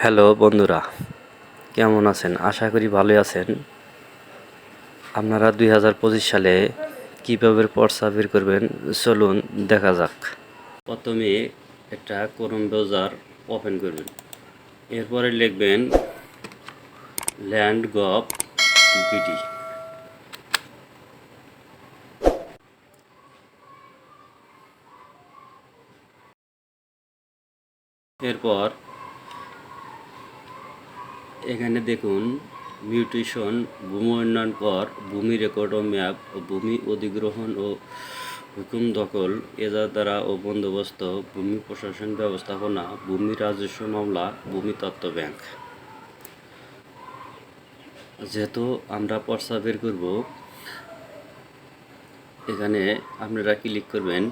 Hello বন্ধুরা, কেমন আছেন? আশা করি ভালোই আছেন। আপনারা দুই হাজার পঁচিশ সালে কীভাবে পর্সা বের করবেন, চলুন দেখা যাক। প্রথমে একটা করম ব্রাউজার ওপেন করবেন। এরপরে লিখবেন ল্যান্ড গভ বিটি এরপর এখানে দেখুন, মিউটেশন, ভূমি উন্নয়ন কর, ভূমি রেকর্ড ও ম্যাপ, ও ভূমি অধিগ্রহণ ও হুকুম দখল এজার দ্বারা ও বন্দোবস্ত, ভূমি প্রশাসন ব্যবস্থাপনা, ভূমি রাজস্ব মামলা, ভূমি তত্ত্ব ব্যাংক। যেহেতু আমরা পর্সা বের করব, এখানে আপনারা ক্লিক করবেন।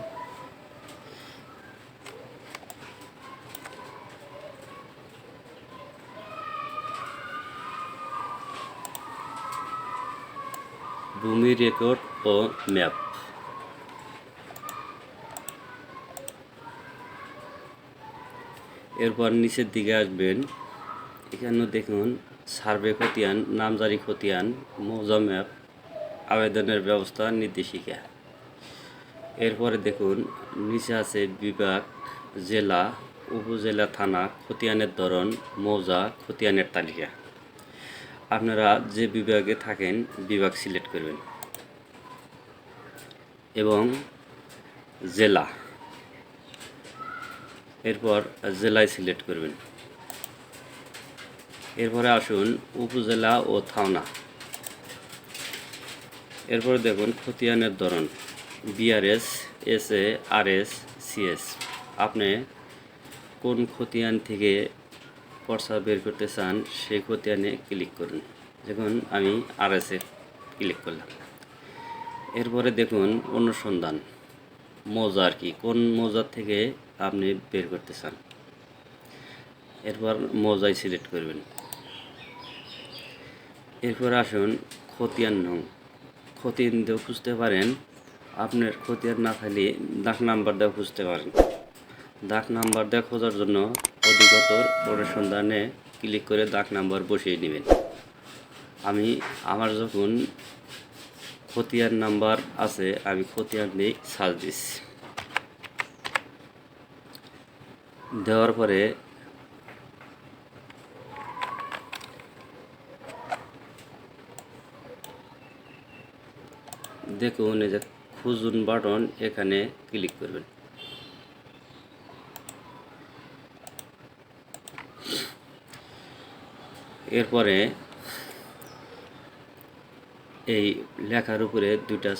ভূমি রেকর্ড ও ম্যাপ। এরপর নিচের দিকে আসবেন। এখানে দেখুন, সার্ভে খতিয়ান, নামজারি খতিয়ান, মৌজা ম্যাপ, আবেদনের ব্যবস্থা, নির্দেশিকা। এরপরে দেখুন, নিচে আছে বিভাগ, জেলা, উপজেলা থানা, খতিয়ানের ধরন, মৌজা, খতিয়ানের তালিকা। আপনারা যে বিভাগে থাকেন, বিভাগ সিলেক্ট করবেন। এবং জেলা। এরপর জেলায় সিলেক্ট করবেন। এরপরে আসুন উপজেলা ও থানা। এরপরে দেখুন খতিয়ানের ধরন। BRS, S A, R S CS আপনি কোন খতিয়ান থেকে পর্সা বের করতে চান, সেই খতিয়ানে ক্লিক করুন। দেখুন, আমি আর এসে ক্লিক করলাম। এরপরে দেখুন, অনুসন্ধান। মৌজা আর কি, কোন মৌজার থেকে আপনি বের করতে চান। এরপর মৌজায় সিলেক্ট করবেন। এরপর আসুন, খতিয়ান নং। খতিয়ান দিয়েও খুঁজতে পারেন। আপনার খতিয়ান না থাকলে দাগ নাম্বার দিয়েও খুঁজতে পারেন। দাগ নাম্বার দিয়ে খোঁজার জন্য অধিকতর অনুসন্ধানে ক্লিক করে দাগ নাম্বার বসিয়ে নেবেন। আমি আমার যখন খতিয়ার নাম্বার আছে, আমি খতিয়ার দিয়ে সার্চ দিচ্ছি। দেওয়ার পরে দেখুন, এই যে খুঁজুন বাটন এখানে ক্লিক করবেন। এরপরে এই লেখার উপরে দুইটা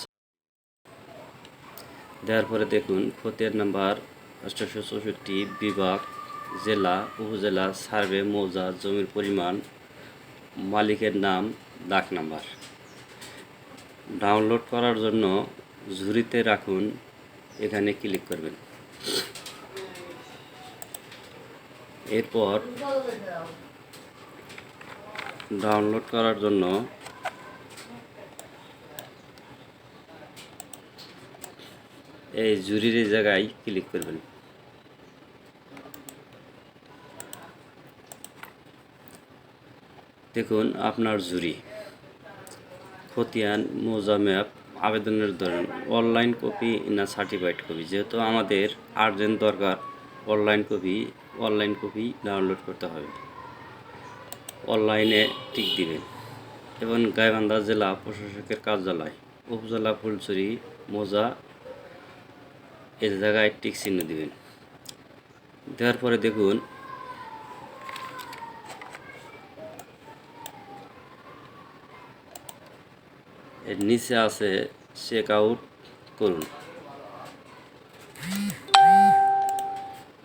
দেওয়ার পরে দেখুন, খতিয়ান নাম্বার অষ্টাশো চৌষট্টি, বিভাগ, জেলা, উপজেলা, সার্ভে, মৌজা, জমির পরিমাণ, মালিকের নাম, ডাক নাম্বার। ডাউনলোড করার জন্য ঝুড়িতে রাখুন, এখানে ক্লিক করবেন। এরপর ডাউনলোড করার জন্য এই জুরির জায়গায় ক্লিক করবেন। দেখুন, আপনার জুরি, খতিয়ান, মোজা ম্যাপ, আবেদনের ধরন, অনলাইন কপি না সার্টিফাইড কপি। যেহেতু আমাদের আর্জেন্ট দরকার, online copy online copy download করতে হবে। অনলাইনে টিক দিবেন। এবং গাইবান্ধা জেলা প্রশাসকের কার্যালয়, উপজেলা ফুলচুরি মোজা এই জায়গায় টিক চিহ্ন দিবেন। দেওয়ার পরে দেখুন, এর নিচে আছে চেক আউট করুন।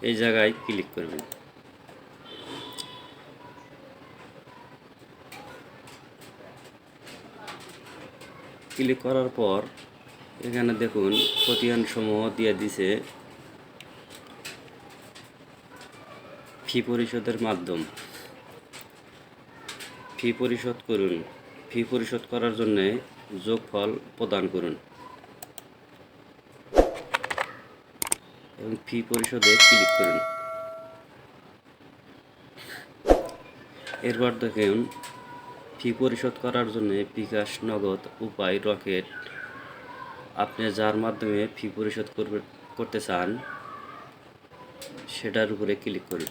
এই জায়গায় ক্লিক করবেন। ক্লিক করার পর, এখানে দেখুন খতিয়ান সমূহ দিয়ে দিছে ফি পরিশোধের মাধ্যম। ফি পরিশোধ করুন। ফি পরিশোধ করার জন্যে যোগফল প্রদান করুন। এবং ফি পরিশোধে ক্লিক করুন। এরপর দেখুন ফি পরিশোধ করার জন্য বিকাশ নগদ উপায় রকেট। আপনি যার মাধ্যমে ফি পরিশোধ করবে করতে চান, সেটার উপরে ক্লিক করুন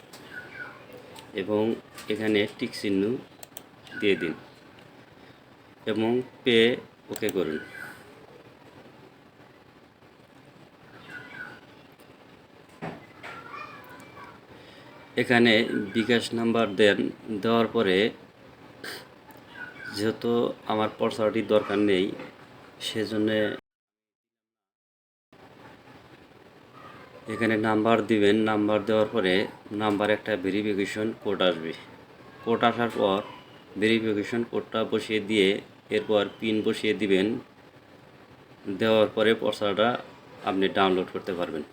এবং এখানে টিক চিহ্ন দিয়ে দিন এবং পে ওকে করুন। এখানে বিকাশ নাম্বার দেন দেওয়ার পরে যেহেতু আমার পর্সাটির দরকার নেই, সেজন্য এখানে নাম্বার দিবেন। নাম্বার দেওয়ার পরে নাম্বার একটা ভেরিফিকেশন কোড আসবে। কোড আসার পর ভেরিফিকেশন কোডটা বসিয়ে দিয়ে এরপর পিন বসিয়ে দিবেন। দেওয়ার পরে পর্সাটা আপনি ডাউনলোড করতে পারবেন।